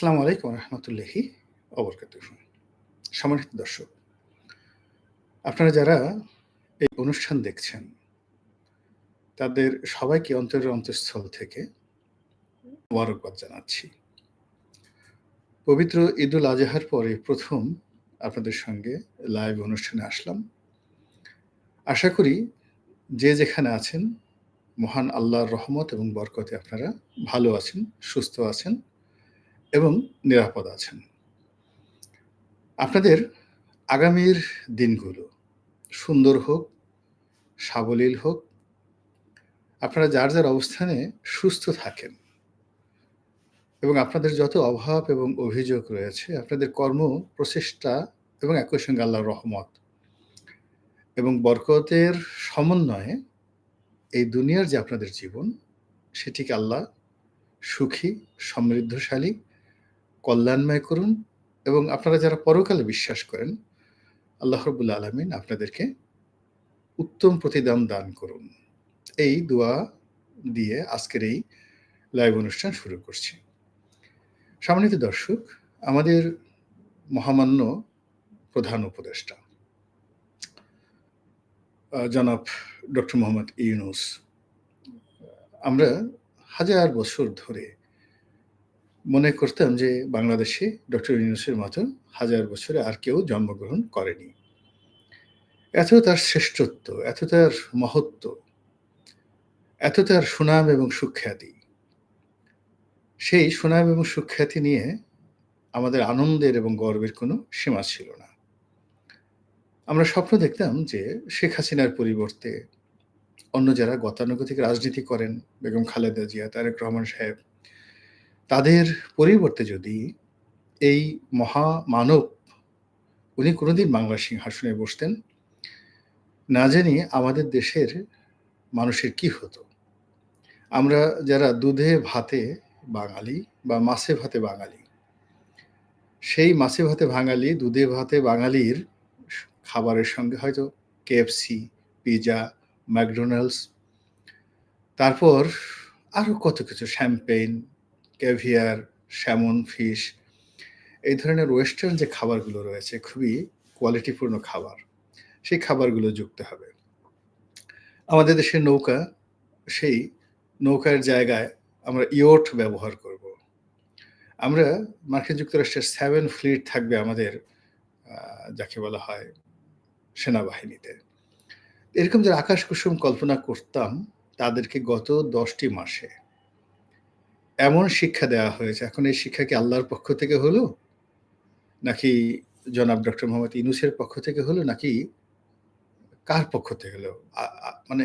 আসসালামু আলাইকুম রহমতুল্লাহি অবরকাত সম্মানিত দর্শক, আপনারা যারা এই অনুষ্ঠান দেখছেন, তাদের সবাইকে অন্তরের অন্তঃস্থল থেকে মোবারকবাদ জানাচ্ছি। পবিত্র ঈদুল আজহার পরে প্রথম আপনাদের সঙ্গে লাইভ অনুষ্ঠানে আসলাম। আশা করি যে যেখানে আছেন, মহান আল্লাহর রহমত এবং বরকতে আপনারা ভালো আছেন, সুস্থ আছেন। এবং নিরাপদ আছেন। আপনাদের আগামীর দিনগুলো সুন্দর হোক, সাবলীল হোক। আপনারা যার যার অবস্থানে সুস্থ থাকেন এবং আপনাদের যত অভাব এবং অভিযোগ রয়েছে, আপনাদের কর্ম, প্রচেষ্টা এবং একই সঙ্গে আল্লাহর রহমত এবং বরকতের সমন্বয়ে এই দুনিয়ার যে আপনাদের জীবন, সেটিকে আল্লাহ সুখী, সমৃদ্ধশালী কল্যাণময় করুন এবং আপনারা যারা পরকালে বিশ্বাস করেন, আল্লাহ রবুল্লা আলমিন আপনাদেরকে উত্তম প্রতিদান দান করুন। এই দোয়া দিয়ে আজকের এই লাইভ অনুষ্ঠান শুরু করছি। সম্মানিত দর্শক, আমাদের মহামান্য প্রধান উপদেষ্টা জনাব ডক্টর মোহাম্মদ ইউনুস, আমরা হাজার বছর ধরে মনে করতাম যে বাংলাদেশে ডক্টর ইউনুসের মতো হাজার বছরে আর কেউ জন্মগ্রহণ করেনি। এত তার শ্রেষ্ঠত্ব, এত তার মহত্ব, এত তার সুনাম এবং সুখ্যাতি। সেই সুনাম এবং সুখ্যাতি নিয়ে আমাদের আনন্দের এবং গর্বের কোনো সীমা ছিল না। আমরা স্বপ্ন দেখতাম যে শেখ হাসিনার পরিবর্তে অন্য যারা গতানুগতিক রাজনীতি করেন, বেগম খালেদা জিয়া, তারেক রহমান সাহেব তাদের পরিবর্তে যদি এই মহামানব, উনি কোনোদিন বাংলা সিংহাসনে বসতেন, না জানি আমাদের দেশের মানুষের কি হতো। আমরা যারা দুধে ভাতে বাঙালি বা মাছে ভাতে বাঙালি, সেই মাছে ভাতে বাঙালি, দুধে ভাতে বাঙালির খাবারের সঙ্গে হয়তো কেএফসি পিজা ম্যাকডোনাল্ডস তারপর আরও কত কিছু শ্যাম্পেইন ক্যাভিয়ার, স্যামন ফিশ, এই ধরনের ওয়েস্টার্ন যে খাবারগুলো রয়েছে, খুবই কোয়ালিটিপূর্ণ খাবার, সেই খাবারগুলো যুক্ত হবে। আমাদের দেশের নৌকা, সেই নৌকার জায়গায় আমরা ইয়ট ব্যবহার করব। আমরা মার্কিন যুক্তরাষ্ট্রের সেভেন ফ্লিট থাকবে আমাদের যাকে বলা হয় সেনাবাহিনীতে। এরকম যারা আকাশ কুসুম কল্পনা করতাম, তাদেরকে গত দশটি মাসে এমন শিক্ষা দেওয়া হয়েছে, এখন এই শিক্ষা কি আল্লাহর পক্ষ থেকে হলো? নাকি জনাব ডক্টর মোহাম্মদ ইনুসের পক্ষ থেকে হলো? নাকি কার পক্ষ থেকে হলো? মানে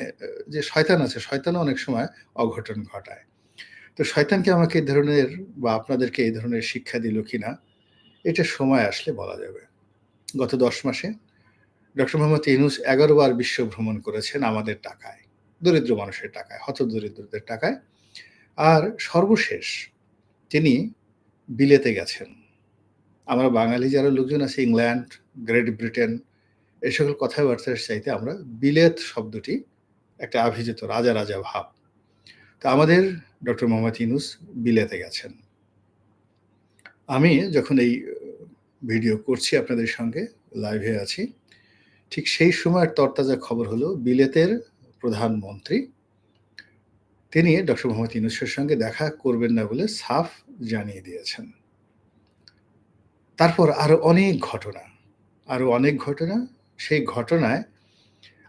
যে শয়তান আছে, শয়তানও অনেক সময় অঘটন ঘটায়। তো শয়তানকে আমাকে এই ধরনের বা আপনাদেরকে এই ধরনের শিক্ষা দিল কিনা এটা সময় আসলে বলা যাবে। গত দশ মাসে ডক্টর মোহাম্মদ ইনুস এগারো বার বিশ্ব ভ্রমণ করেছেন আমাদের টাকায়, দরিদ্র মানুষের টাকায় হত দরিদ্রদের টাকায়। আর সর্বশেষ তিনি বিলেতে গেছেন। আমরা বাঙালি যারা লোকজন আছে, ইংল্যান্ড, গ্রেট ব্রিটেন এই সকল কথাবার্তার চাইতে আমরা বিলেত শব্দটি একটা আভিজিত রাজা রাজা ভাব। তা আমাদের ডক্টর মোহাম্মদ ইনুস বিলেতে গেছেন। আমি যখন এই ভিডিও করছি আপনাদের সঙ্গে, লাইভে আছি, ঠিক সেই সময়ের তরতাজা খবর হলো বিলেতের প্রধানমন্ত্রী তিনি ডক্টর মোহাম্মদ ইউনুসের সঙ্গে দেখা করবেন না বলে সাফ জানিয়ে দিয়েছেন। তারপর আরও অনেক ঘটনা, আরও অনেক ঘটনা। সেই ঘটনায়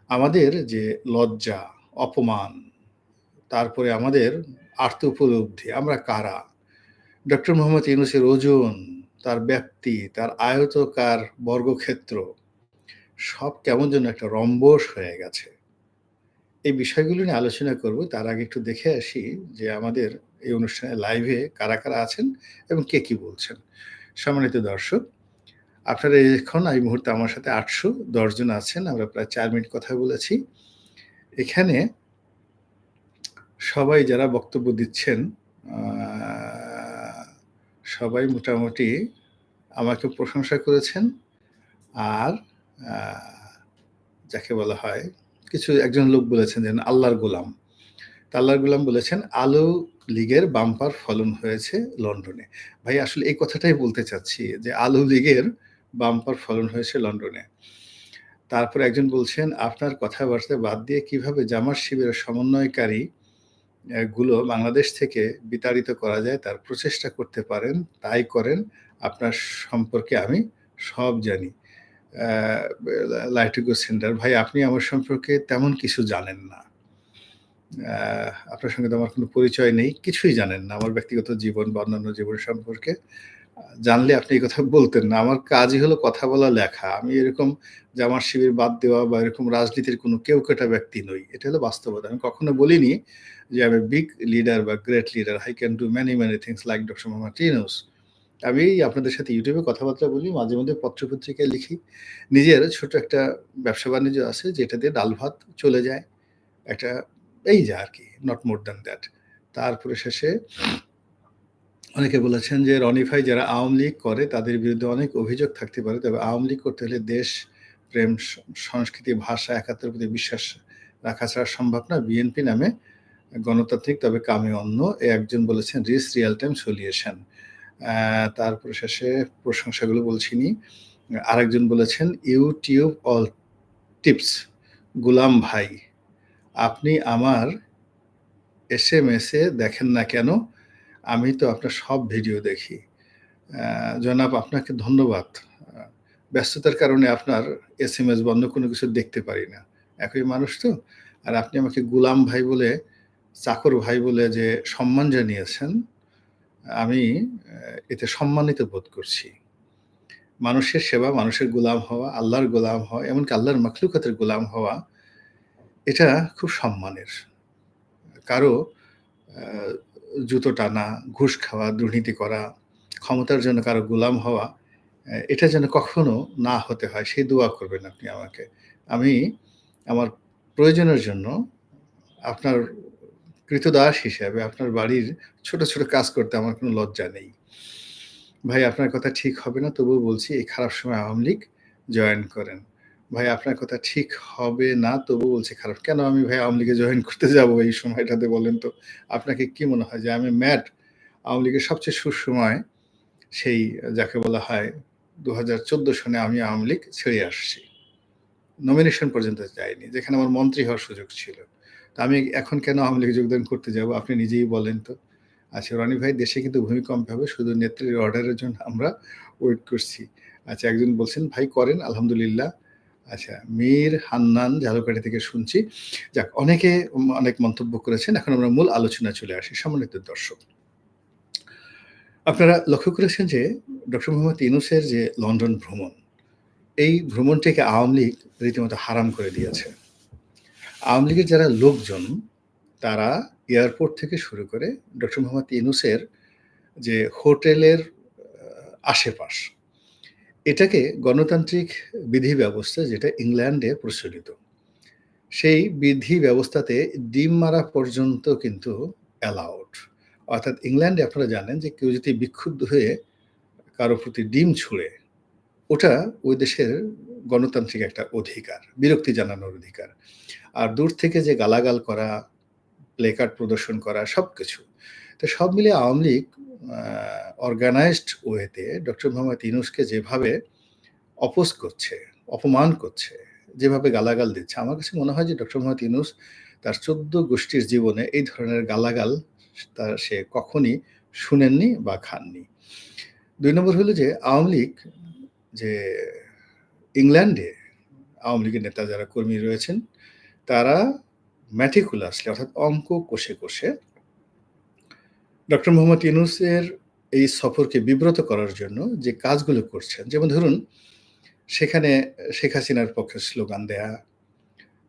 আমাদের যে লজ্জা, অপমান, তারপরে আমাদের আর্থ উপলব্ধি, আমরা কারা? ডক্টর মোহাম্মদ ইউনুসের ওজন, তার ব্যাপ্তি তার আয়তকার বর্গক্ষেত্র, সব কেমন যেন একটা রম্বস হয়ে গেছে। এই বিষয়গুলো নিয়ে আলোচনা করব। তার আগে একটু দেখে আসি যে আমাদের এই অনুষ্ঠানে লাইভে কারা কারা আছেন এবং কে কি বলছেন। সম্মানিত দর্শক, আপনারা এখন এই মুহূর্তে আমার সাথে আটশো দশজন আছেন, আমরা প্রায় চার মিনিট কথা বলেছি। এখানে সবাই যারা বক্তব্য দিচ্ছেন সবাই মোটামুটি আমাকে প্রশংসা করেছেন। আর যাকে বলা হয় কিছু একজন লোক বলেছেন যে আল্লাহর গোলাম আল্লাহর গোলাম বলেছেন আলু লীগের বাম্পার ফলন হয়েছে লন্ডনে। ভাই আসলে এই কথাটাই বলতে চাচ্ছি যে আলু লীগের বাম্পার ফলন হয়েছে লন্ডনে। তারপর একজন বলছেন, "আপনার কথাবার্তা বাদ দিয়ে কীভাবে জামাত শিবিরের সমন্বয়কারী গুলো বাংলাদেশ থেকে বিতাড়িত করা যায় তার প্রচেষ্টা করতে পারেন, তাই করেন। আপনার সম্পর্কে আমি সব জানি।" লাইটুগো সেন্টার ভাই আপনি আমার সম্পর্কে তেমন কিছু জানেন না। আপনার সঙ্গে তো আমার কোনো পরিচয় নেই। কিছুই জানেন না আমার ব্যক্তিগত জীবন বা অন্যান্য জীবন সম্পর্কে। জানলে আপনি এই কথা বলতেন না। আমার কাজই হলো কথা বলা, লেখা। আমি এরকম জামাত শিবির বাদ দেওয়া বা এরকম রাজনীতির কোনো কেউকেটা ব্যক্তি নই। এটা হলো বাস্তবতা। আমি কখনো বলিনি যে আমি বিগ লিডার বা great leader. I can do many, many things like doctor Mohammad Yunus. আমি আপনাদের সাথে ইউটিউবে কথাবার্তা বলি, মাঝে মধ্যে পত্র-পত্রিকায় লিখি। নিজের ছোট একটা ব্যবসা-বাণিজ্য আছে যেটা দিয়ে ডাল-ভাত চলে যায়। একটা এই যা আর কি নট more than দ্যাট তারপরে শেষে অনেকে বলেছেন যে রনিফাই যারা আওয়ামী লীগ করে তাদের বিরুদ্ধে অনেক অভিযোগ থাকতে পারে। তবে আওয়ামী লীগ করতে হলে দেশ প্রেম, সংস্কৃতি, ভাষা, একাত্তর প্রতি বিশ্বাস রাখা ছাড়া সম্ভব না। বিএনপি নামে গণতান্ত্রিক তবে কামে অন্য। একজন বলেছেন রিচ রিয়াল টাইম সলিউশন। তারপরে শেষে প্রশংসাগুলো বলছিনি। আরেকজন বলেছেন ইউটিউব অল টিপস গুলাম ভাই, আপনি আমার এসএমএস এ দেখেন না কেন? আমি তো আপনার সব ভিডিও দেখি। জনাব আপনাকে ধন্যবাদ। ব্যস্ততার কারণে আপনার এস এম এস বন্ধ কোনো কিছু দেখতে পারি না। একই মানুষ তো। আর আপনি আমাকে গুলাম ভাই বলে, চাকর ভাই বলে যে সম্মান জানিয়েছেন, আমি এতে সম্মানিত বোধ করছি। মানুষের সেবা, মানুষের গোলাম হওয়া, আল্লাহর গোলাম হওয়া, এমনকি আল্লাহর মাখলুকাতের গোলাম হওয়া, এটা খুব সম্মানের। কারও জুতো টানা, ঘুষ খাওয়া, দুর্নীতি করা, ক্ষমতার জন্য কারও গোলাম হওয়া, এটা যেন কখনো না হতে হয় সেই দোয়া করবেন আপনি আমাকে। আমি আমার প্রয়োজনের জন্য আপনার কৃতদাস হিসাবে আপনার বাড়ির ছোট, ছোট কাজ করতে আমার কোনো লজ্জা নেই। ভাই আপনার কথা ঠিক হবে না তবুও বলছি এই খারাপ সময় আওয়ামী লীগ জয়েন করেন। ভাই আপনার কথা ঠিক হবে না তবু বলছি খারাপ। কেন আমি ভাই আওয়ামী লীগে জয়েন করতে যাব এই সময়টাতে বলেন তো? আপনাকে কি মনে হয় যে আমি ম্যাট আওয়ামী লীগের সবচেয়ে সুসময় সেই যাকে বলা হয় ২০১৪ সনে আমি আওয়ামী লীগ ছেড়ে আসছি। নমিনেশন পর্যন্ত যাইনি। যেখানে আমার মন্ত্রী হওয়ার সুযোগ ছিল। তো আমি এখন কেন আওয়ামী লীগে যোগদান করতে যাব? আপনি নিজেই বলেন তো। আচ্ছা রনি ভাই দেশে কিন্তু ভূমিকম্প হবে। শুধু নেত্রীর অর্ডারের জন্য আমরা ওয়েট করছি। আচ্ছা একজন বলছেন ভাই করেন আলহামদুলিল্লাহ। আচ্ছা মীর হান্নান ঝালকাঠি থেকে শুনছি। যাক অনেকে অনেক মন্তব্য করেছেন। এখন আমরা মূল আলোচনা চলে আসি সম্মানিত দর্শক। আপনারা লক্ষ্য করেছেন যে ডক্টর মোহাম্মদ ইউনূসের যে লন্ডন ভ্রমণ, এই ভ্রমণটিকে আওয়ামী লীগ রীতিমতো হারাম করে দিয়েছে। আওয়ামী লীগের যারা লোকজন তারা এয়ারপোর্ট থেকে শুরু করে ডক্টর মোহাম্মদ ইনুসের যে হোটেলের আশেপাশ, এটাকে গণতান্ত্রিক বিধি ব্যবস্থা যেটা ইংল্যান্ডে প্রচলিত। সেই বিধি ব্যবস্থাতে ডিম মারা পর্যন্ত কিন্তু অ্যালাউড। অর্থাৎ ইংল্যান্ডে আপনারা জানেন যে কেউ যদি বিক্ষুব্ধ হয়ে কারও প্রতি ডিম ছুঁড়ে, ওটা ওই দেশের গণতান্ত্রিক একটা অধিকার, বিরক্তি জানানোর অধিকার। আর দূর থেকে যে গালাগাল করা, প্লেকার্ড প্রদর্শন করা সব কিছু তো সব মিলিয়ে আওয়ামী লীগ অর্গানাইজড ওয়েতে ডক্টর মোহাম্মদ ইউনূসকে যেভাবে অপোজ করছে, অপমান করছে, যেভাবে গালাগাল দিচ্ছে, আমার কাছে মনে হয় যে ডক্টর মোহাম্মদ ইউনূস তার ১৪ গোষ্ঠীর জীবনে এই ধরনের গালাগাল তার সে কখনই শুনেননি বা খাননি। দুই নম্বর হলো যে আওয়ামী লীগ যে ইংল্যান্ডে আওয়ামী লীগের নেতা যারা কর্মী রয়েছেন, তারা meticulously অর্থাৎ অঙ্ক কষে, কষে ডক্টর মোহাম্মদ ইউনুসের এই সফরকে বিব্রত করার জন্য যে কাজগুলো করছেন, যেমন ধরুন সেখানে শেখ হাসিনার পক্ষে স্লোগান দেয়া,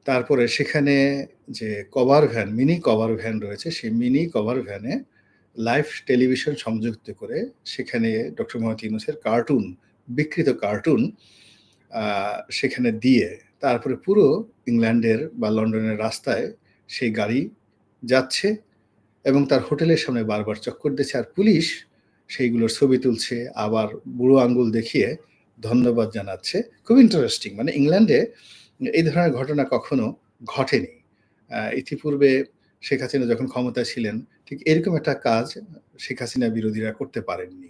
তারপরে সেখানে যে cover van, mini cover van রয়েছে, সেই মিনি কভার ভ্যানে লাইভ টেলিভিশন সংযুক্ত করে সেখানে ডক্টর মোহাম্মদ ইউনূসের কার্টুন, বিকৃত কার্টুন সেখানে দিয়ে তারপরে পুরো ইংল্যান্ডের বা লন্ডনের রাস্তায় সেই গাড়ি যাচ্ছে এবং তার হোটেলের সামনে বারবার চক্কর দিচ্ছে। আর পুলিশ সেইগুলোর ছবি তুলছে, আবার বুড়ো আঙ্গুল দেখিয়ে ধন্যবাদ জানাচ্ছে। খুব ইন্টারেস্টিং। মানে ইংল্যান্ডে এই ধরনের ঘটনা কখনো ঘটেনি। ইতিপূর্বে শেখ হাসিনা যখন ক্ষমতায় ছিলেন, ঠিক এরকম একটা কাজ শেখ হাসিনা বিরোধীরা করতে পারেননি।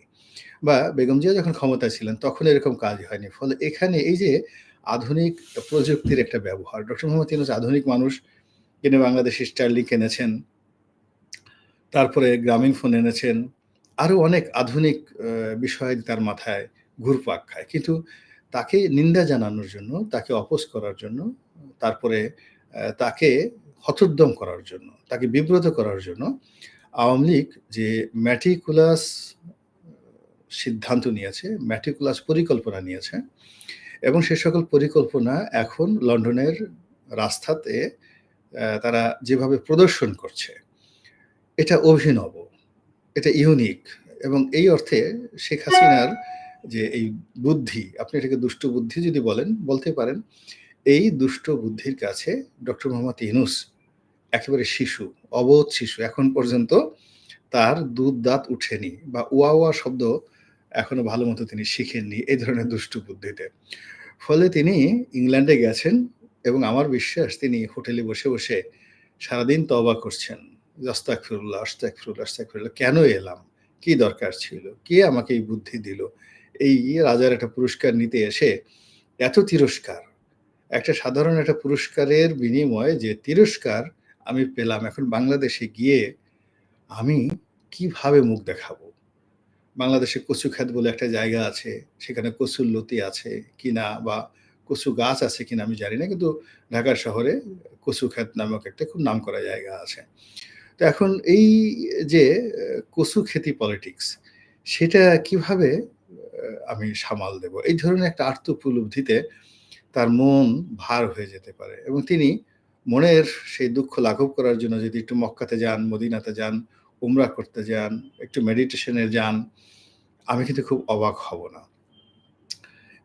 বা বেগম জিয়া যখন ক্ষমতায় ছিলেন তখন এরকম কাজ হয়নি। ফলে এখানে এই যে আধুনিক প্রযুক্তির একটা ব্যবহার, ডক্টর মোহাম্মদ ইউনূস আধুনিক মানুষ। তিনি বাংলাদেশি Starlink এনেছেন। তারপরে গ্রামীণ ফোন এনেছেন। আরও অনেক আধুনিক বিষয় তার মাথায় ঘুরপাক খায়। কিন্তু তাকে নিন্দা জানানোর জন্য, তাকে অপোজ করার জন্য, তারপরে তাকে হতোদ্যম করার জন্য, তাকে বিব্রত করার জন্য আওয়ামী লীগ যে meticulous সিদ্ধান্ত নিয়েছে, meticulous পরিকল্পনা নিয়েছে এবং সে সকল পরিকল্পনা এখন লন্ডনের রাস্তাতে তারা যেভাবে প্রদর্শন করছে, এটা অভিনব, এটা ইউনিক এবং এই অর্থে শেখ হাসিনার যে এই বুদ্ধি, আপনি এটাকে দুষ্ট বুদ্ধি যদি বলেন, বলতে পারেন। এই দুষ্ট বুদ্ধির কাছে ডক্টর মোহাম্মদ ইউনূস একেবারে শিশু, অবোধ শিশু। এখন পর্যন্ত তার দুধ দাঁত উঠেনি বা ওয়া, ওয়া শব্দ এখনও ভালো মতো তিনি শিখেননি এই ধরনের দুষ্ট বুদ্ধিতে। ফলে তিনি ইংল্যান্ডে গেছেন এবং আমার বিশ্বাস তিনি হোটেলে বসে, বসে সারাদিন তবা করছেন। যে আস্তাগফিরুল্লাহ, আস্তাগফিরুল্লাহ, আস্তাগফিরুল্লাহ। কেন এলাম? কি দরকার ছিল? কে আমাকে এই বুদ্ধি দিল? এই রাজার একটা পুরস্কার নিতে এসে এত তিরস্কার। একটা সাধারণ একটা পুরস্কারের বিনিময়ে যে তিরস্কার আমি পেলাম এখন বাংলাদেশে গিয়ে আমি কীভাবে মুখ দেখাবো? বাংলাদেশে কচুক্ষেত বলে একটা জায়গা আছে। সেখানে কচুর লতি আছে কিনা বা কচু গাছ আছে কিনা আমি জানি না। কিন্তু ঢাকা শহরে কচুক্ষেত নামক একটা খুব নাম করা জায়গা আছে। তো এখন এই যে কচু খেতি পলিটিক্স সেটা কীভাবে আমি সামাল দেব? এই ধরনের একটা আত্মোপলব্ধিতে তার মন ভার হয়ে যেতে পারে এবং তিনি মনের সেই দুঃখ লাঘব করার জন্য যদি একটু মক্কাতে যান, মদিনাতে যান, উমরা করতে যান, একটু মেডিটেশনে যান, আমি কিন্তু খুব অবাক হব না।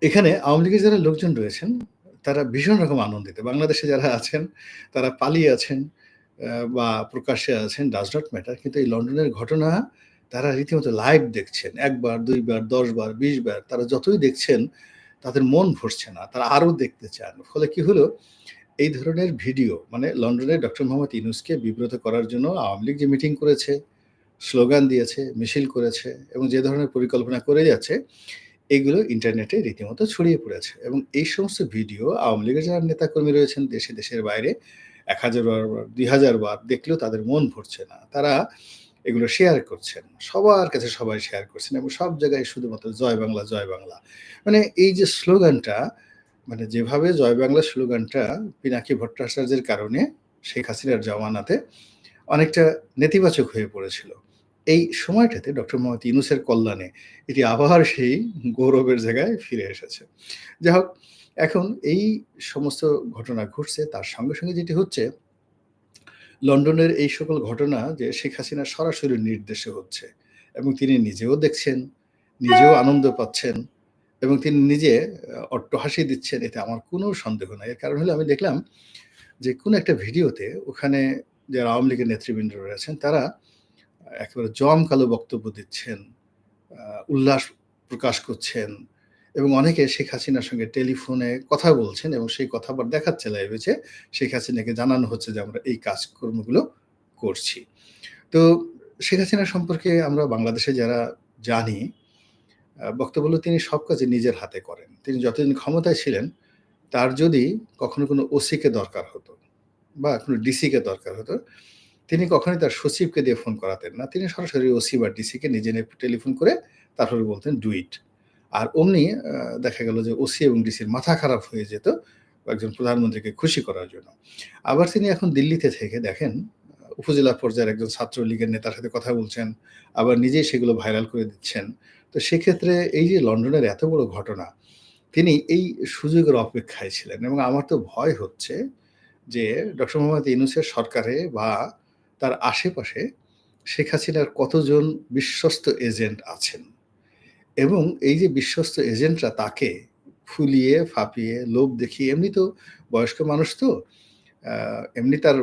এখানে আওয়ামী লীগের যারা লোকজন রয়েছেন, তারা ভীষণ রকম আনন্দিত। বাংলাদেশে যারা আছেন, তারা পালিয়ে আছেন বা প্রকাশ্যে আছেন does not matter কিন্তু এই লন্ডনের ঘটনা তারা রীতিমতো লাইভ দেখছেন। ১ বার, ২ বার, ১০ বার, তারা যতই দেখছেন তাদের মন ভরছে না। তারা আরও দেখতে চান। ফলে কি হলো? এই ধরনের ভিডিও মানে লন্ডনে ডক্টর মোহাম্মদ ইউনূসকে বিব্রত করার জন্য আওয়ামী লীগ যে মিটিং করেছে, স্লোগান দিয়েছে, মিছিল করেছে এবং যে ধরনের পরিকল্পনা করে যাচ্ছে, এগুলো ইন্টারনেটে রীতিমতো ছড়িয়ে পড়েছে এবং এই সমস্ত ভিডিও আওয়ামী লীগের যারা নেতাকর্মী রয়েছেন দেশে, দেশের বাইরে ১০০০ বার, ২০০০ বার দেখলেও তাদের মন ভরছে না। তারা এগুলো শেয়ার করছেন। সবার কাছে সবাই শেয়ার করছেন এবং সব জায়গায় শুধুমাত্র জয় বাংলা, জয় বাংলা। মানে এই যে স্লোগানটা মানে যেভাবে জয় বাংলা স্লোগানটা পিনাকি ভট্টাচার্যের কারণে শেখ হাসিনার জমানাতে অনেকটা নেতিবাচক হয়ে পড়েছিল। এই সময়টাতে ডক্টর মোহাম্মদ ইউনূসের কল্যাণে এটি আবার সেই গৌরবের জায়গায় ফিরে এসেছে। যাই হোক এখন এই সমস্ত ঘটনা ঘটছে তার সঙ্গে, সঙ্গে যেটি হচ্ছে লন্ডনের এই সকল ঘটনা যে শেখ হাসিনার সরাসরি নির্দেশে হচ্ছে এবং তিনি নিজেও দেখছেন, নিজেও আনন্দ পাচ্ছেন এবং তিনি নিজে অট্টহাসি দিচ্ছেন এতে আমার কোনো সন্দেহ নাই। এর কারণ হলো আমি দেখলাম যে কোনো একটা ভিডিওতে ওখানে যারা আওয়ামী লীগের নেতৃবৃন্দ রয়েছেন তারা একেবারে জমকালো বক্তব্য দিচ্ছেন, উল্লাস প্রকাশ করছেন এবং অনেকে শেখ হাসিনার সঙ্গে টেলিফোনে কথা বলছেন এবং সেই কথা আবার দেখাচ্ছে লাইভে যে শেখ হাসিনাকে জানানো হচ্ছে যে আমরা এই কাজকর্মগুলো করছি। তো শেখ হাসিনা সম্পর্কে আমরা বাংলাদেশে যারা জানি, বক্তব্য হলো তিনি সব কাজই নিজের হাতে করেন। তিনি যতদিন ক্ষমতায় ছিলেন, তার যদি কখনো কোনো ওসিকে দরকার হতো বা কোনো ডিসিকে দরকার হতো, তিনি কখনোই তার সচিবকে দিয়ে ফোন করাতেন না। তিনি সরাসরি ওসি বা ডিসিকে নিজে নিয়ে টেলিফোন করে তারপরে বলতেন ডু ইট। আর অমনি দেখা গেল যে ওসি এবং ডিসির মাথা খারাপ হয়ে যেত একজন প্রধানমন্ত্রীকে খুশি করার জন্য। আবার তিনি এখন দিল্লিতে থেকে দেখেন উপজেলা পর্যায়ের একজন ছাত্রলীগের নেতার সাথে কথা বলছেন, আবার নিজেই সেগুলো ভাইরাল করে দিচ্ছেন। তো সেক্ষেত্রে এই যে লন্ডনের এত বড় ঘটনা, তিনি এই সুযোগের অপেক্ষায় ছিলেন এবং আমার তো ভয় হচ্ছে যে ডক্টর মোহাম্মদ ইউনূসের সরকারে বা তার আশেপাশে শেখ হাসিনার কতজন বিশ্বস্ত এজেন্ট আছেন এবং এই যে বিশ্বস্ত এজেন্টরা তাকে ফুলিয়ে, ফাঁপিয়ে, লোভ দেখিয়ে এমনি তো বয়স্ক মানুষ তো এমনি তার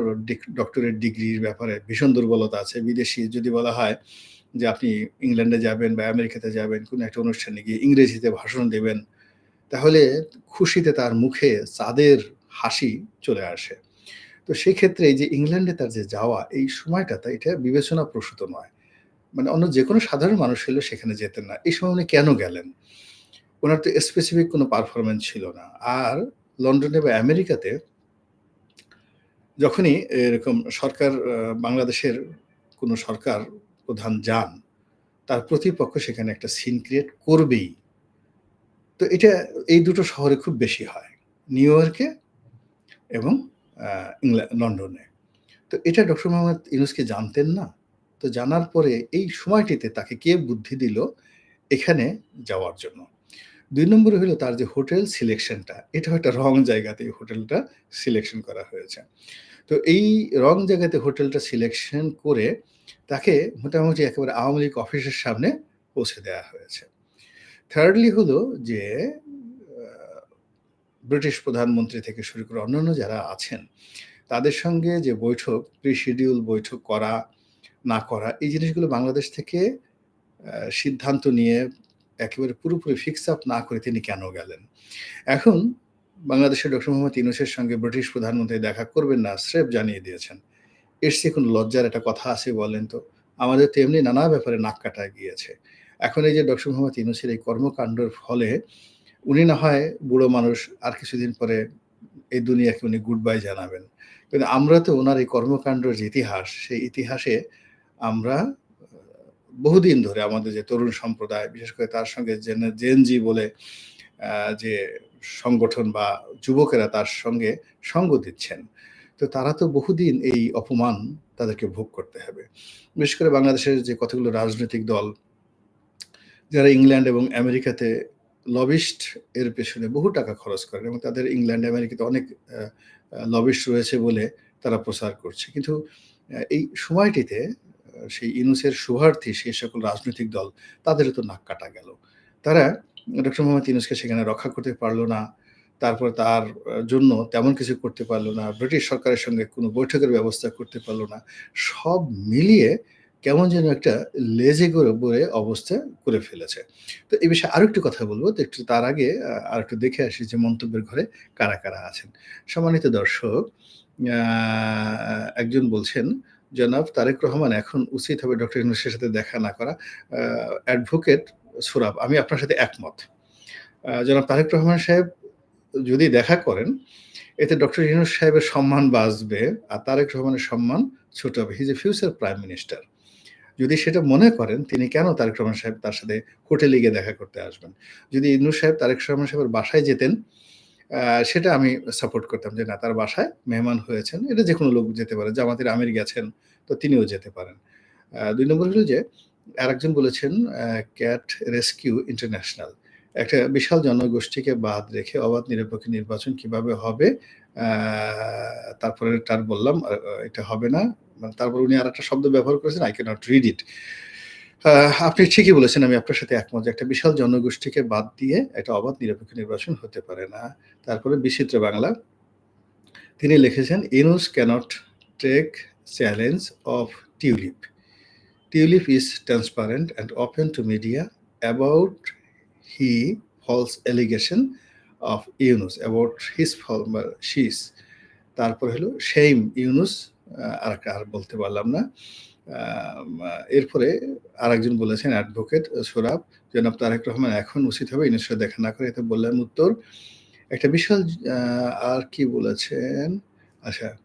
ডক্টরেট ডিগ্রির ব্যাপারে ভীষণ দুর্বলতা আছে। বিদেশি যদি বলা হয় যে আপনি ইংল্যান্ডে যাবেন বা আমেরিকাতে যাবেন, কোনো একটা অনুষ্ঠানে গিয়ে ইংরেজিতে ভাষণ দেবেন, তাহলে খুশিতে তার মুখে চাঁদের হাসি চলে আসে। তো সেক্ষেত্রে এই যে ইংল্যান্ডে তার যে যাওয়া এই সময়টাতে এটা বিবেচনা প্রসূত নয়। মানে অন্য যে কোনো সাধারণ মানুষ হলেও সেখানে যেতেন না। এই সময় উনি কেন গেলেন? ওনার তো স্পেসিফিক কোনো পারফরমেন্স ছিল না। আর লন্ডনে বা আমেরিকাতে যখনই এরকম সরকার বাংলাদেশের কোনো সরকার প্রধান যান, তার প্রতিপক্ষ সেখানে একটা সিন ক্রিয়েট করবেই। তো এটা এই দুটো শহরে খুব বেশি হয়। নিউ ইয়র্কে এবং আ ইংল্যা লন্ডনে। তো এটা ডক্টর মোহাম্মদ ইউনুস কি জানতেন না? তো জানার পরে এই সময়টিতে তাকে কে বুদ্ধি দিল এখানে যাওয়ার জন্য? দুই নম্বরে হলো তার যে হোটেল সিলেকশনটা, এটা একটা রং জায়গাতে এই হোটেলটা সিলেকশন করা হয়েছে। তো এই রং জায়গাতে হোটেলটা সিলেকশন করে তাকে মোটামুটি একেবারে আওয়ামী লীগ অফিসের সামনে পৌঁছে দেওয়া হয়েছে। থার্ডলি হলো যে ব্রিটিশ প্রধানমন্ত্রী থেকে শুরু করে অন্যান্য যারা আছেন, তাদের সঙ্গে যে বৈঠক, প্রি-শিডিউল বৈঠক করা, না করা এই জিনিসগুলো বাংলাদেশ থেকে সিদ্ধান্ত নিয়ে একেবারে পুরোপুরি ফিক্স আপ না করে তিনি কেন গেলেন? এখন বাংলাদেশের ডক্টর মোহাম্মদ ইউনুসের সঙ্গে ব্রিটিশ প্রধানমন্ত্রী দেখা করবেন না, স্রেফ জানিয়ে দিয়েছেন। এর চেয়ে কোনো লজ্জার একটা কথা আছে বলেন তো? আমাদের তো এমনি নানা ব্যাপারে নাক কাটা গিয়েছে। এখন এই যে ডক্টর মোহাম্মদ ইউনুসের এই কর্মকাণ্ডের ফলে উনি না হয় বুড়ো মানুষ আর কিছুদিন পরে এই দুনিয়াকে উনি গুড বাই জানাবেন। কিন্তু আমরা তো ওনার এই কর্মকাণ্ডের যে ইতিহাস, সেই ইতিহাসে আমরা বহুদিন ধরে আমাদের যে তরুণ সম্প্রদায়, বিশেষ করে তার সঙ্গে জেন জেনজি বলে যে সংগঠন বা যুবকেরা তার সঙ্গে সঙ্গ দিচ্ছেন। তো তারা তো বহুদিন এই অপমান তাদেরকে ভোগ করতে হবে। বিশেষ করে বাংলাদেশের যে কতগুলো রাজনৈতিক দল যারা ইংল্যান্ড এবং আমেরিকাতে লবিস্ট এর পেছনে বহু টাকা খরচ করেন এবং তাদের ইংল্যান্ড, আমেরিকাতে অনেক লবিস্ট রয়েছে বলে তারা প্রচার করছে। কিন্তু এই সময়টিতে সেই ইউনুসের শুভার্থী সেই সকল রাজনৈতিক দল তাদেরও তো নাক কাটা গেল। তারা ডক্টর মোহাম্মদ ইউনুসকে সেখানে রক্ষা করতে পারল না। তারপরে তার জন্য তেমন কিছু করতে পারল না। ব্রিটিশ সরকারের সঙ্গে কোনো বৈঠকের ব্যবস্থা করতে পারল না। সব মিলিয়ে কেমন যেন একটা লেজে গড়ে বড়ে অবস্থা করে ফেলেছে। তো এই বিষয়ে আরেকটু কথা বলব। তো একটু তার আগে আ আরেকটু দেখে আসি যে মন্তব্যের ঘরে কারা, কারা আছেন। সম্মানিত দর্শক, একজন বলছেন, "জনাব তারেক রহমান এখন উচিত হবে ডক্টর ইউনুসের সাথে দেখা না করা।" অ্যাডভোকেট সোরাব, আমি আপনার সাথে একমত। জনাব তারেক রহমান সাহেব যদি দেখা করেন, এতে ডক্টর ইউনুস সাহেবের সম্মান বাঁচবে আর তারেক রহমানের সম্মান ছোট হবে। He is a future prime minister. যদি সেটা মনে করেন, তিনি কেন তারেক রহমান সাহেব তার সাথে হোটেলে গিয়ে দেখা করতে আসবেন? যদি ইউনুস সাহেব তারেক রহমান সাহেবের বাসায় যেতেন, সেটা আমি সাপোর্ট করতাম যে না তার বাসায় মেহমান হয়েছেন। এটা যে কোনো লোক যেতে পারে। জামাতের আমির গেছেন, তো তিনিও যেতে পারেন। দুই ২ নম্বর হলো যে আরেকজন বলেছেন ক্যাট রেস্কিউ ইন্টারন্যাশনাল। একটা বিশাল জনগোষ্ঠীকে বাদ রেখে অবাধ নিরপেক্ষ নির্বাচন কীভাবে হবে? তারপরে তার বললাম এটা হবে না। মানে তারপর উনি আর একটা শব্দ ব্যবহার করেছেন, আই read it. আ আপনি ঠিকই বলেছেন, আমি আপনার সাথে একমত একটা বিশাল জনগোষ্ঠীকে বাদ দিয়ে একটা অবাধ নিরপেক্ষ নির্বাচন হতে পারে না। তারপরে বিচিত্র বাংলা। তিনি লিখেছেন, Yunus can't take challenge of Tulip. Tulip is transparent and open to media about he false allegation of Yunus ফল বা শিস" তারপরে হলো "শেইম ইউনুস" আর আর বলতে পারলাম না। এরপরে আরেকজন বলেছেন অ্যাডভোকেট সোরাব, "জনাব তারেক রহমান এখন উচিত হবে ইউনুসের দেখা না করে।" এতে বললেন উত্তর। একটা বিশাল আর কি বলেছেন? আচ্ছা,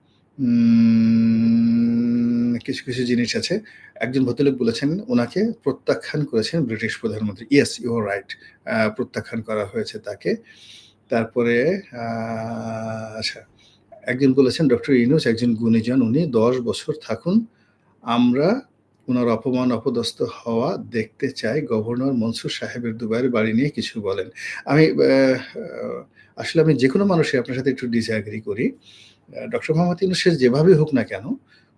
কিছু, কিছু জিনিস আছে। একজন ভদ্রলোক বলেছেন ওনাকে প্রত্যাখ্যান করেছেন ব্রিটিশ প্রধানমন্ত্রী। Yes, you are right. প্রত্যাখ্যান করা হয়েছে তাকে। তারপরে আচ্ছা, একজন বলেছেন, "ডক্টর ইউনুস একজন গুণীজন। উনি ১০ বছর থাকুন। আমরা ওনার অপমান অপদস্থ হওয়া দেখতে চাই। গভর্নর মনসুর সাহেবের দুবাইয়ের বাড়ি নিয়ে কিছু বলেন।" আমি আসলে আমি যে কোনো মানুষই আপনার সাথে একটু ডিসঅ্যাগ্রি করি। ডক্টর মোহাম্মদ ইউনুসের যেভাবেই হোক না কেন,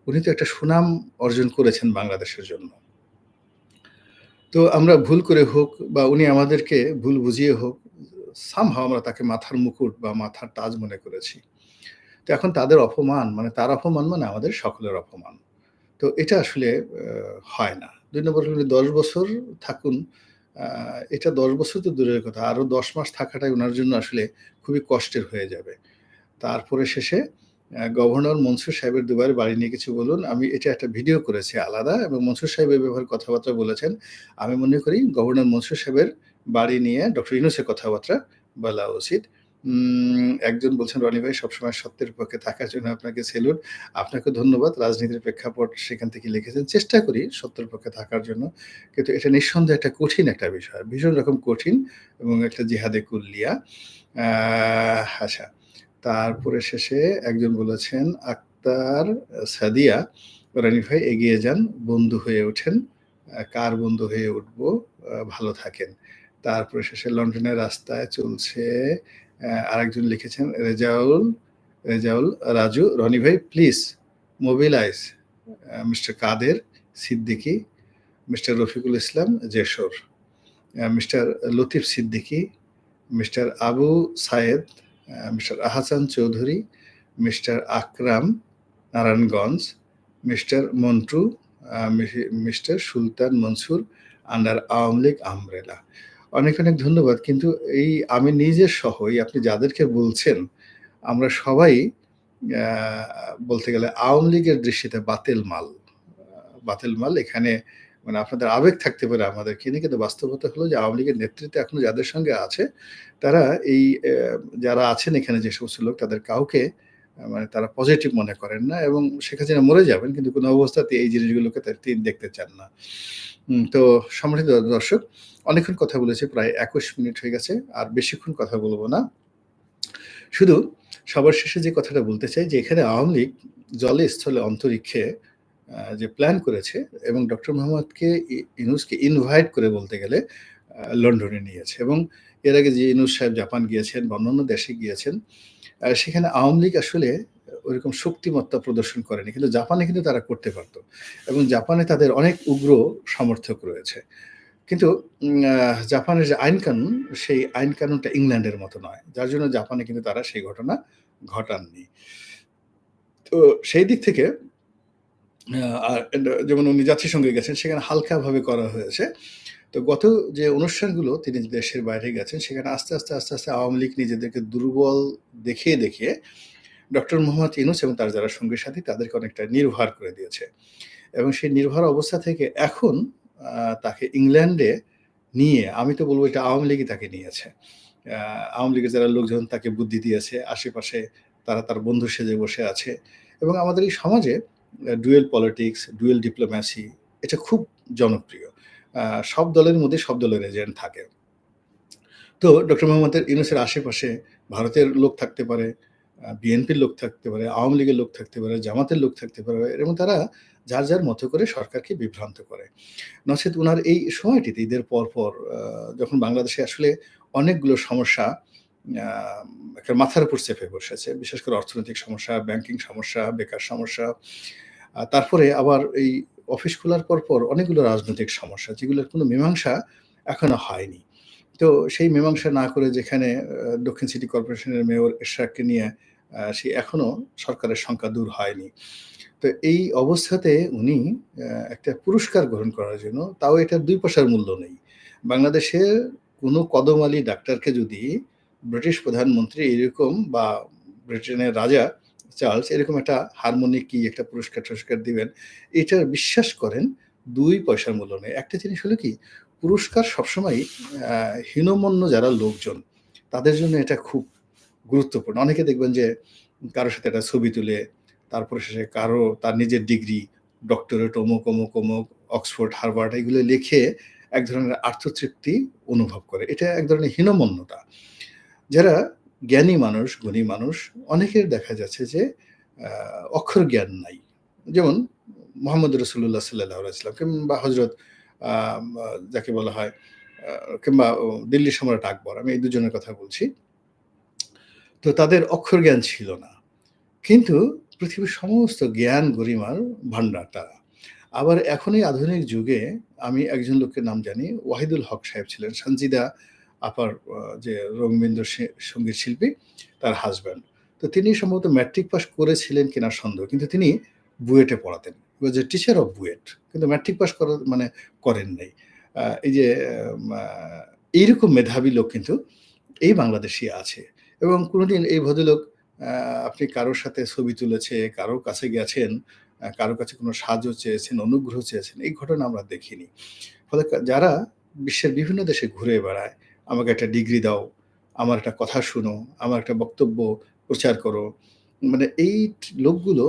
উনি তো একটা সুনাম অর্জন করেছেন বাংলাদেশের জন্য। তো আমরা ভুল করে হোক বা উনি আমাদেরকে ভুল বুঝিয়ে হোক, সামহাউ আমরা তাকে মাথার মুকুট বা মাথার তাজ মনে করেছি। তো এখন তাদের অপমান মানে তার অপমান মানে আমাদের সকলের অপমান। তো এটা আসলে হয় না। দুই নম্বর হলো ১০ বছর থাকুন। এটা ১০ বছর তো দূরের কথা। আরও ১০ মাস থাকাটাই ওনার জন্য আসলে খুবই কষ্টের হয়ে যাবে। তারপরে শেষে গভর্নর মনসুর সাহেবের দুবার বাড়ি নিয়ে কিছু বলুন। আমি এটা একটা ভিডিও করেছি আলাদা এবং মনসুর সাহেবের ব্যাপারে কথাবার্তা বলেছেন। আমি মনে করি গভর্নর মনসুর সাহেবের বাড়ি নিয়ে ডক্টর ইউনূসের কথাবার্তা বলা উচিত। একজন বলছেন, "রনি ভাই সবসময় সত্যের পক্ষে থাকার জন্য আপনাকে সেলুট।" আপনাকে ধন্যবাদ। রাজনীতির প্রেক্ষাপট সেখান থেকে লিখেছেন। চেষ্টা করি সত্যের পক্ষে থাকার জন্য। কিন্তু এটা নিঃসন্দেহে একটা কঠিন একটা বিষয়। ভীষণ রকম কঠিন এবং একটা জিহাদে কুল্লিয়া। আচ্ছা। তারপরে শেষে একজন বলেছেন, "আক্তার সাদিয়া, রনি ভাই এগিয়ে যান, বন্ধু হয়ে ওঠেন। কার বন্ধু হয়ে উঠব? ভালো থাকেন।" তারপরে শেষে লন্ডনের রাস্তায় চলছে আরেকজন লিখেছেন রেজাউল, রেজাউল রাজু, "রনি ভাই please mobilise Mr Kader Siddiqui Mr Rafiqul Islam uh Mr Latif Siddiqui Mr Abu Sayeed, Mr Ahsan Chowdhury, Mr Akram Narayanganj, Mr Montu, Mr Sultan Mansur under Awami League umbrella. অনেক, অনেক ধন্যবাদ। কিন্তু এই আমি নিজে সহ এই আপনি যাদেরকে বলছেন, আমরা সবাই বলতে গেলে আওয়ামী লীগের দৃষ্টিতে বাতিল মাল। বাতিল মাল এখানে মানে আপনাদের আবেগ থাকতে পারে আমাদেরকে নিয়ে কিন্তু বাস্তবতা হলো যে আওয়ামী লীগের নেতৃত্বে এখনও যাদের সঙ্গে আছে, তারা এই যারা আছেন এখানে যে সমস্ত লোক তাদের কাউকে মানে তারা পজিটিভ মনে করেন না এবং শেখ হাসিনা মরে যাবেন কিন্তু কোনো অবস্থাতে এই জিনিসগুলোকে তিনি দেখতে চান না। তো সম্মানিত দর্শক, অনেকক্ষণ কথা বলেছি প্রায় ২১ মিনিট হয়ে গেছে। আর বেশিক্ষণ কথা বলব না। শুধু সবার শেষে যে কথাটা বলতে চাই যে এখানে আওয়ামী লীগ জলে, স্থলে, অন্তরিক্ষে যে প্ল্যান করেছে এবং ডক্টর মোহাম্মদকে ই ইউনূসকে ইনভাইট করে বলতে গেলে লন্ডনে নিয়েছে এবং এর আগে যে ইনুস সাহেব জাপান গিয়েছেন বা অন্যান্য দেশে গিয়েছেন, সেখানে আওয়ামী লীগ আসলে ওইরকম শক্তিমত্তা প্রদর্শন করেনি। কিন্তু জাপানে কিন্তু তারা করতে পারত এবং জাপানে তাদের অনেক উগ্র সমর্থক রয়েছে। কিন্তু জাপানের যে আইন-কানুন, সেই আইন-কানুনটা ইংল্যান্ডের মতো নয়। যার জন্য জাপানে কিন্তু তারা সেই ঘটনা ঘটাননি। তো সেই দিক থেকে আর যেমন উনি জাতিসংঘে গেছেন, সেখানে হালকাভাবে করা হয়েছে। তো গত যে অনুষ্ঠানগুলো তিনি দেশের বাইরে গেছেন, সেখানে আস্তে, আস্তে, আস্তে, আস্তে আওয়ামী লীগ নিজেদেরকে দুর্বল দেখিয়ে, দেখিয়ে ডক্টর মোহাম্মদ ইউনূস এবং তার যারা সঙ্গী সাথী তাদেরকে অনেকটা নির্ভর করে দিয়েছে। এবং সেই নির্ভর অবস্থা থেকে এখন তাকে ইংল্যান্ডে নিয়ে আমি তো বলব এটা আওয়ামী লীগই তাকে নিয়েছে। আওয়ামী লীগের যারা লোকজন তাকে বুদ্ধি দিয়েছে, আশেপাশে তারা তার বন্ধু সেজে বসে আছে এবং আমাদের এই সমাজে ডুয়াল পলিটিক্স, ডুয়েল ডিপ্লোম্যাসি এটা খুব জনপ্রিয়। সব দলের মধ্যে সব দলের এজেন্ট থাকে। তো ডক্টর মোহাম্মদ ইউনূসের আশেপাশে ভারতের লোক থাকতে পারে, বিএনপির লোক থাকতে পারে, আওয়ামী লীগের লোক থাকতে পারে, জামাতের লোক থাকতে পারে এবং তারা যার, যার মতো করে সরকারকে বিভ্রান্ত করে। নচেত উনার এই সময়টিতে ঈদের পরপর যখন বাংলাদেশে আসলে অনেকগুলো সমস্যা একটা মাথার উপর চেপে বসেছে। বিশেষ করে অর্থনৈতিক সমস্যা, ব্যাংকিং সমস্যা, বেকার সমস্যা। তারপরে আবার এই অফিস খোলার পরপর অনেকগুলো রাজনৈতিক সমস্যা যেগুলোর কোনো মীমাংসা এখনও হয়নি। তো সেই মীমাংসা না করে যেখানে দক্ষিণ সিটি কর্পোরেশনের মেয়র এরশাদকে নিয়ে সে এখনও সরকারের শঙ্কা দূর হয়নি। তো এই অবস্থাতে উনি একটা পুরস্কার গ্রহণ করার জন্য তাও এটার দুই পয়সার মূল্য নেই। বাংলাদেশের কোনো কদম আলী ডাক্তারকে যদি ব্রিটিশ প্রধানমন্ত্রী এরকম বা ব্রিটেনের রাজা চার্লস এরকম একটা হারমোনি কি একটা পুরস্কার-টুরস্কার দিবেন, এটার বিশ্বাস করেন দুই পয়সার মূল্য নেই। একটা জিনিস হলো কি পুরস্কার সবসময় হীনমন্য যারা লোকজন তাদের জন্য এটা খুব গুরুত্বপূর্ণ। অনেকে দেখবেন যে কারোর সাথে একটা ছবি তুলে তারপরে শেষে কারও তার নিজের ডিগ্রি, ডক্টরেট অমুক, অমুক, অমুক, অক্সফোর্ড, হার্ভার্ড এগুলো লিখে এক ধরনের আত্মতৃপ্তি অনুভব করে। এটা এক ধরনের হীনমন্যতা। যারা জ্ঞানী মানুষ, গুণী মানুষ অনেকের দেখা যাচ্ছে যে অক্ষর জ্ঞান নাই। যেমন মোহাম্মদ রাসূলুল্লাহ সাল্লাল্লাহু আলাইহি কিংবা হজরত যাকে বলা হয় কিংবা দিল্লি সম্রাট আকবর। আমি এই দুজনের কথা বলছি। তো তাদের অক্ষর জ্ঞান ছিল না। কিন্তু পৃথিবীর সমস্ত জ্ঞান গরিমার ভান্ডার তারা। আবার এখন এই আধুনিক যুগে আমি একজন লোকের নাম জানি, ওয়াহিদুল হক সাহেব ছিলেন। সানজিদা আপার যে রবীন্দ্র সংগীত শিল্পী তার হাজব্যান্ড তো তিনি সম্ভবত ম্যাট্রিক পাস করেছিলেন কিনা সন্দেহ। কিন্তু তিনি বুয়েটে পড়াতেন। Was a teacher of BUET. কিন্তু ম্যাট্রিক পাস করা মানে করেন নাই। এই যে এইরকম মেধাবী লোক কিন্তু এই বাংলাদেশেই আছে এবং কোনোদিন এই ভদ্রলোক আপনি কারোর সাথে ছবি তুলেছে, কারও কাছে গেছেন, কারও কাছে কোনো সাহায্য চেয়েছেন, অনুগ্রহ চেয়েছেন। এই ঘটনা আমরা দেখিনি। ফলে যারা বিশ্বের বিভিন্ন দেশে ঘুরে বেড়ায়, আমাকে একটা ডিগ্রি দাও, আমার একটা কথা শোনো, আমার একটা বক্তব্য প্রচার করো। মানে এই লোকগুলো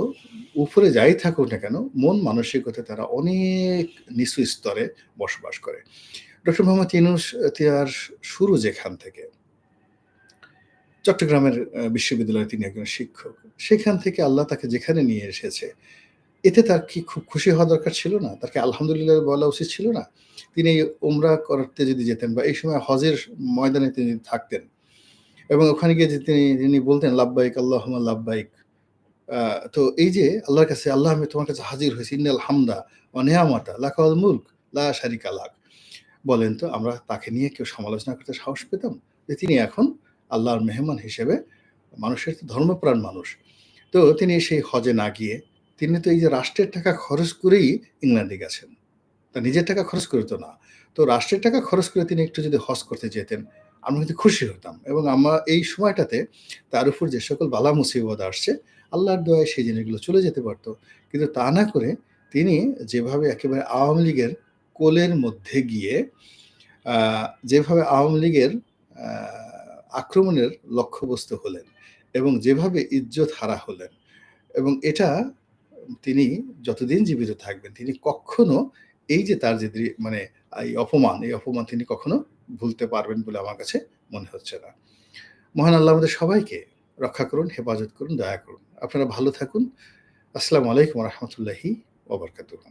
উপরে যাই থাকুক না কেন, মন মানসিকতায় তারা অনেক নিচু স্তরে বসবাস করে। ডক্টর মোহাম্মদ ইউনুস আ তিনার শুরু যেখান থেকে চট্টগ্রামের বিশ্ববিদ্যালয়ে তিনি একজন শিক্ষক। সেখান থেকে আল্লাহ তাকে যেখানে নিয়ে এসেছে, এতে তার কি খুব খুশি হওয়া দরকার ছিল না? তাকে আলহামদুলিল্লাহ বলা উচিত ছিল না? তিনি উমরা করতে যদি যেতেন বা এই সময় হজের ময়দানে তিনি থাকতেন এবং ওখানে গিয়ে তিনি তিনি বলতেন, লাব্বাইক, আল্লাহুম্মা লাব্বাইক। তো এই যে আল্লাহর কাছে, আল্লাহ, আমি তোমার কাছে হাজির হয়েছি। ইন্নাল হামদা ওয়া নিয়ামাতা লাকাল মুলক লা শারিকা লাক। বলেন তো, আমরা তাকে নিয়ে কেউ সমালোচনা করতে সাহস পেতাম? যে তিনি এখন আল্লাহর মেহমান হিসেবে মানুষের ধর্মপ্রাণ মানুষ। তো তিনি সেই হজে না গিয়ে তিনি তো এই যে রাষ্ট্রের টাকা খরচ করেই ইংল্যান্ডে গেছেন। তা নিজের টাকা খরচ করে তো না। তো রাষ্ট্রের টাকা খরচ করে তিনি একটু যদি হজ করতে যেতেন, আমরা কিন্তু খুশি হতাম এবং আমা এই সময়টাতে তার উপর যে সকল বালা মুসিবত আসছে, আল্লাহর দয়ায় সেই জিনিসগুলো চলে যেতে পারত। কিন্তু তা না করে তিনি যেভাবে একেবারে আওয়ামী লীগের কোলের মধ্যে গিয়ে যেভাবে আওয়ামী লীগের আক্রমণের লক্ষ্যবস্তু হলেন এবং যেভাবে ইজ্জত হারা হলেন এবং এটা তিনি যতদিন জীবিত থাকবেন তিনি কখনো এই যে তার যে মানে এই অপমান, এই অপমান তিনি কখনো ভুলতে পারবেন বলে আমার কাছে মনে হচ্ছে না। মহান আল্লাহ আমাদের সবাইকে রক্ষা করুন, হেফাজত করুন, দয়া করুন। আপনারা ভালো থাকুন। আসসালামু আলাইকুম রহমতুল্লাহি ওবরকাতুহ।